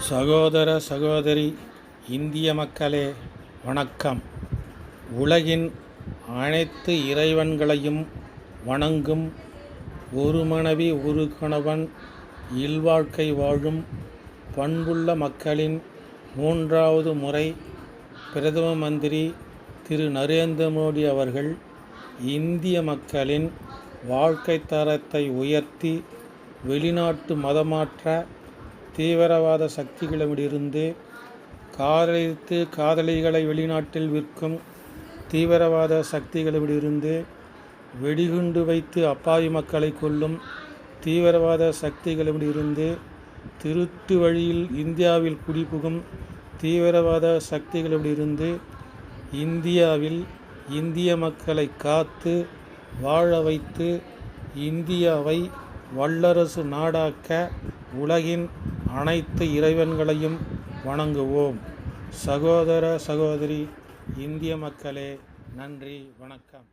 சகோதர சகோதரி இந்திய மக்களே வணக்கம். உலகின் அனைத்து இறைவன்களையும் வணங்கும் ஒரு மனைவி ஒரு கணவன் இல்வாழ்க்கை வாழும் பண்புள்ள மக்களின் மூன்றாவது முறை பிரதம மந்திரி திரு நரேந்திர மோடி அவர்கள் இந்திய மக்களின் வாழ்க்கை தரத்தை உயர்த்தி வெளிநாட்டு மதமாற்ற தீவிரவாத சக்திகளிடமிருந்து காதலித்து காதலிகளை வெளிநாட்டில் விற்கும் தீவிரவாத சக்திகளிடமிருந்து வெடிகுண்டு வைத்து அப்பாவி மக்களை கொல்லும் தீவிரவாத சக்திகளிடமிருந்து திருட்டு வழியில் இந்தியாவில் குடிபுகும் தீவிரவாத சக்திகளிடமிருந்து இந்தியாவில் இந்திய மக்களை காத்து வாழ வைத்து இந்தியாவை வல்லரசு நாடாக்க உலகின் அனைத்து இறைவன்களையும் வணங்குவோம். சகோதர சகோதரி இந்திய மக்களே நன்றி வணக்கம்.